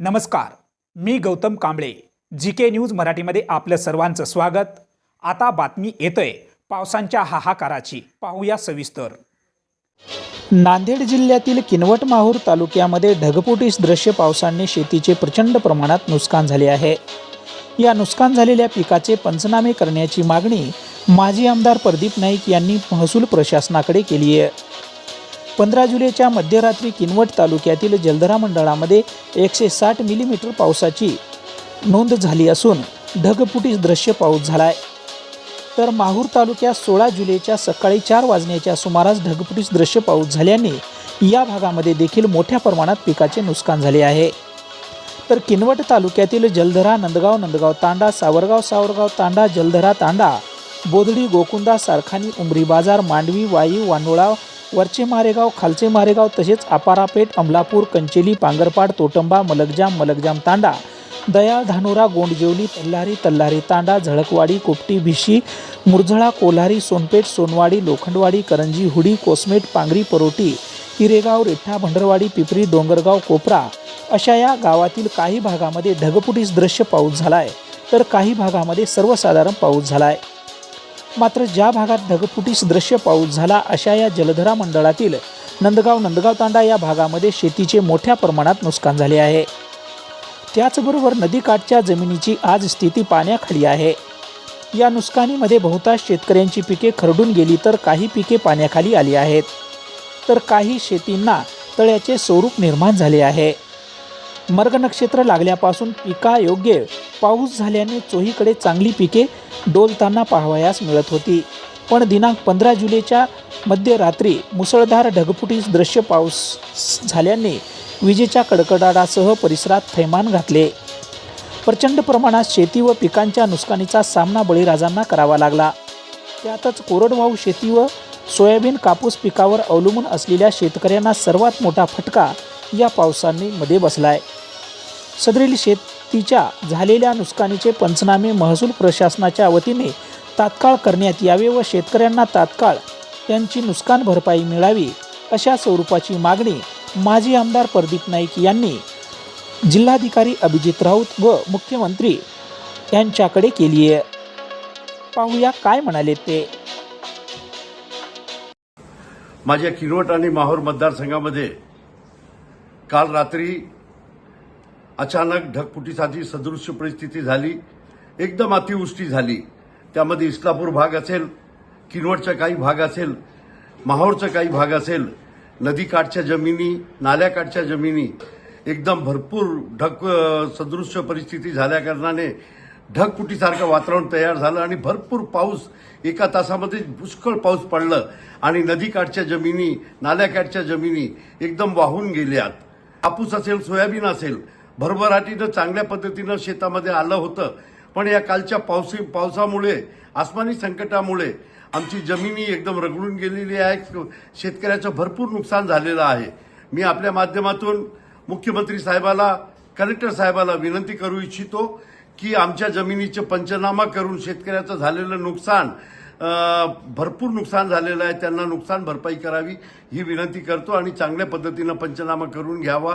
नमस्कार मी Gautam Kamble G K news मराठीमध्ये आपलं सर्वांचं स्वागत. आता बातमी येतंय पावसांच्या हाहाकाराची. पाहूया सविस्तर. नांदेड जिल्ह्यातील किनवट माहूर तालुक्यामध्ये ढगफुटी दृश्य पावसाने शेतीचे प्रचंड प्रमाणात नुकसान झाले आहे. या नुकसान झालेल्या पिकाचे पंचनामे करण्याची मागणी माजी आमदार प्रदीप नाईक यांनी महसूल प्रशासनाकडे केली आहे पंधरा जुलैच्या मध्यरात्री किनवट तालुक्यातील जलधरा मंडळामध्ये एकशे साठ मिलीमीटर पावसाची नोंद झाली असून ढगपुटीस दृश्य पाऊस झालाय. तर माहूर तालुक्यात सोळा जुलैच्या सकाळी चार वाजण्याच्या सुमारास ढगपुटीस दृश्य पाऊस झाल्याने या भागामध्ये देखील मोठ्या प्रमाणात पिकाचे नुकसान झाले आहे. तर किनवट तालुक्यातील जलधरा नंदगाव नंदगाव तांडा सावरगाव सावरगाव तांडा जलधरा तांडा बोधडी गोकुंदा सारखानी उमरी बाजार मांडवी वाई वानोळा वरचे मारेगाव खालचे मारेगाव तसेच अपारापेठ अमलापूर कंचेली पांगरपाड तोटंबा मलकजाम मलकजाम तांडा दयाळ धानोरा गोंडजेवली तल्लारी तल्लारी तांडा झळकवाडी कोपटी भिशी मुरझळा कोल्हारी सोनपेठ सोनवाडी लोखंडवाडी करंजी हुडी कोसमेट पांगरी परोटी हिरेगाव रेठा भंडरवाडी पिपरी डोंगरगाव कोपरा अशा या गावातील काही भागामध्ये ढगफुटीस दृश्य पाऊस झालाय. तर काही भागामध्ये सर्वसाधारण पाऊस झालाय. मात्र ज्या भागात ढगफुटीस दृश्य पाऊस झाला अशा या जलधरा मंडळातील नंदगाव नंदगाव तांडा या भागामध्ये शेतीचे मोठ्या प्रमाणात नुकसान झाले आहे. त्याचबरोबर नदीकाठच्या जमिनीची आज स्थिती पाण्याखाली आहे. या नुकसानीमध्ये बहुतांश शेतकऱ्यांची पिके खरडून गेली तर काही पिके पाण्याखाली आली आहेत. तर काही शेतींना तळ्याचे स्वरूप निर्माण झाले आहे. मर्ग नक्षत्र लागल्यापासून पिकायोग्य पाऊस झाल्याने चोहीकडे चांगली पिके डोलताना पाहावयास मिळत होती. पण दिनांक पंधरा जुलैच्या मध्यरात्री मुसळधार ढगफुटीस दृश्य पाऊस झाल्याने विजेच्या कडकडाटासह परिसरात थैमान घातले. प्रचंड प्रमाणात शेती व पिकांच्या नुकसानीचा सामना बळीराजांना करावा लागला. त्यातच कोरडवाहू शेती व सोयाबीन कापूस पिकावर अवलंबून असलेल्या शेतकऱ्यांना सर्वात मोठा फटका या पावसाने मध्ये बसलाय. सदरील तिच्या झालेल्या नुकसानीचे पंचनामे महसूल प्रशासनाच्या वतीने तात्काळ करण्यात यावे व शेतकऱ्यांना तात्काळ त्यांची नुकसान भरपाई मिळावी अशा स्वरूपाची मागणी माजी आमदार प्रदीप नाईक यांनी जिल्हाधिकारी अभिजित राऊत व मुख्यमंत्री यांच्याकडे केली आहे. पाहूया काय म्हणाले ते. माझ्या किनवट आणि माहूर मतदारसंघामध्ये काल रात्री अचानक ढगफुटीसाठी सदृश्य परिस्थिती झाली. एकदम अतिवृष्टी झाली. त्यामध्ये इस्लापूर भाग असेल किनवटचा काही भाग असेल माहूरचा काही भाग असेल नदीकाठच्या जमिनी नाल्याकाठच्या जमिनी एकदम भरपूर ढग सदृश्य परिस्थिती झाल्याकारणाने ढगफुटीसारखं वातावरण तयार झालं आणि भरपूर पाऊस एका तासामध्ये पुष्कळ पाऊस पडलं आणि नदीकाठच्या जमिनी नाल्याकाठच्या जमिनी एकदम वाहून गेल्यात. कापूस असेल सोयाबीन असेल भरभराटीनं चांगल्या पद्धतीनं शेतामध्ये आलं होतं. पण या कालच्या पावसी पावसामुळे आसमानी संकटामुळे आमची जमिनी एकदम रगडून गेलेली आहे. शेतकऱ्याचं भरपूर नुकसान झालेलं आहे. मी आपल्या माध्यमातून मुख्यमंत्री साहेबाला कलेक्टर साहेबाला विनंती करू इच्छितो की आमच्या जमिनीचे पंचनामा करून शेतकऱ्याचं झालेलं नुकसान भरपूर नुकसान झालेलं आहे. त्यांना नुकसान भरपाई करावी ही विनंती करतो आणि चांगल्या पद्धतीनं पंचनामा करून घ्यावा.